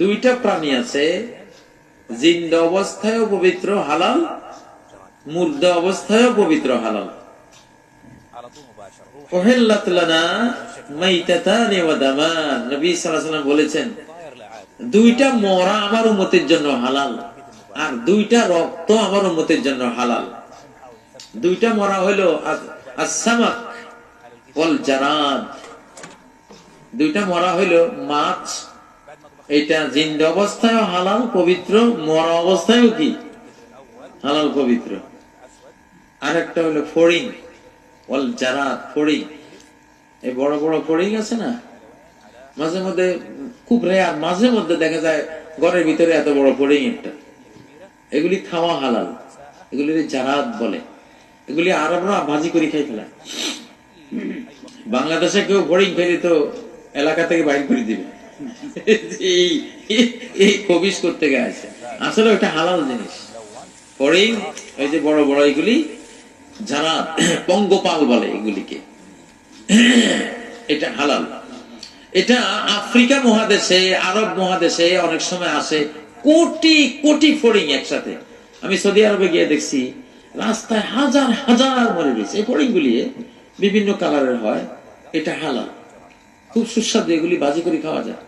দুইটা প্রাণী আছে। জিন্দ অবস্থায় পবিত্র, হালাল। মুর্দ অবস্থায় পবিত্র, হালাল। বলেছেন, দুইটা মরা আমার জন্য হালাল, আর দুইটা রক্ত আমার উন্মতির জন্য হালাল। দুইটা মরা হইল আসামাক দুইটা মরা হইল মাছ এটা জিন্দ অবস্থায় হালাল, পবিত্র, মরা অবস্থায়ও কি? হালাল, পবিত্র। আরেকটা হলো ফড়িং জারাদ ফড়িং। এই বড় বড় ফড়িং আছে না? মাঝে মধ্যে, খুব রেয়ার মাঝে মধ্যে দেখা যায় ঘরের ভিতরে এত বড় ফড়িং একটা। এগুলি খাওয়া হালাল এগুলি জারাদ বলে। এগুলি আরবরা ভাজি করে খাই ফেলায় বাংলাদেশে কেউ ফড়িং ফেলি তো এলাকা থেকে বাইর করে দিবে। এই করতে গেছে। আসলে ওটা হালাল জিনিস। ফড়িং ওই যে বড় বড় এগুলি, যারা পঙ্গপাল বলে এগুলিকে। এটা হালাল। এটা আফ্রিকা মহাদেশে, আরব মহাদেশে অনেক সময় আসে। কোটি কোটি ফড়িং একসাথে। আমি সৌদি আরবে গিয়ে দেখছি, রাস্তায় হাজার হাজার মরে গেছে এই ফড়িং গুলি বিভিন্ন কালারের হয়। এটা হালাল। খুব সুস্বাদু এগুলি বাজি করে খাওয়া যায়।